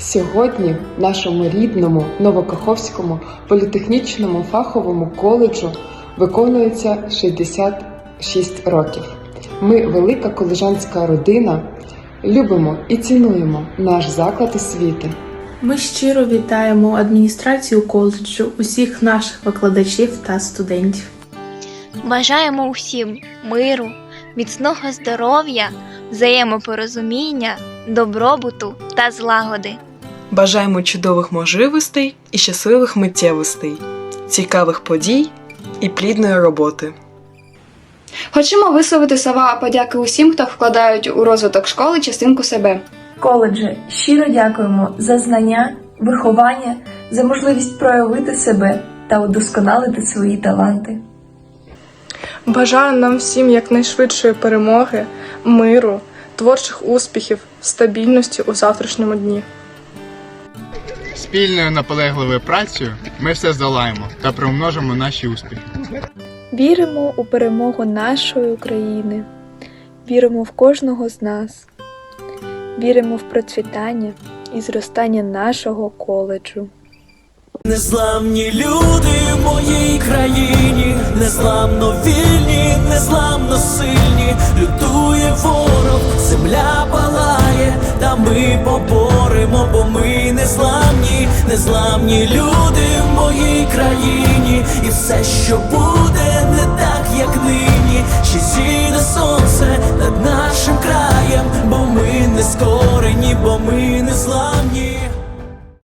Сьогодні в нашому рідному Новокаховському політехнічному фаховому коледжу виконується 66 років. Ми велика колежанська родина, любимо і цінуємо наш заклад освіти. Ми щиро вітаємо адміністрацію коледжу, усіх наших викладачів та студентів. Бажаємо усім миру, міцного здоров'я, взаємопорозуміння, добробуту та злагоди. Бажаємо чудових можливостей і щасливих миттєвостей, цікавих подій і плідної роботи. Хочемо висловити слова подяки усім, хто вкладають у розвиток школи частинку себе. Коледжі, щиро дякуємо за знання, виховання, за можливість проявити себе та удосконалити свої таланти. Бажаю нам всім якнайшвидшої перемоги, миру, творчих успіхів, стабільності у завтрашньому дні. Спільною наполегливою працею ми все здолаємо та примножимо наші успіхи. Віримо у перемогу нашої України, віримо в кожного з нас, віримо в процвітання і зростання нашого коледжу. Незламні люди в моїй країні, незламно вільні, незламно сильні, лютує ворог, земля палає, та ми поборемо, бо ми незламні, незламні люди в моїй країні, і все, що буде, не так, як нині, ще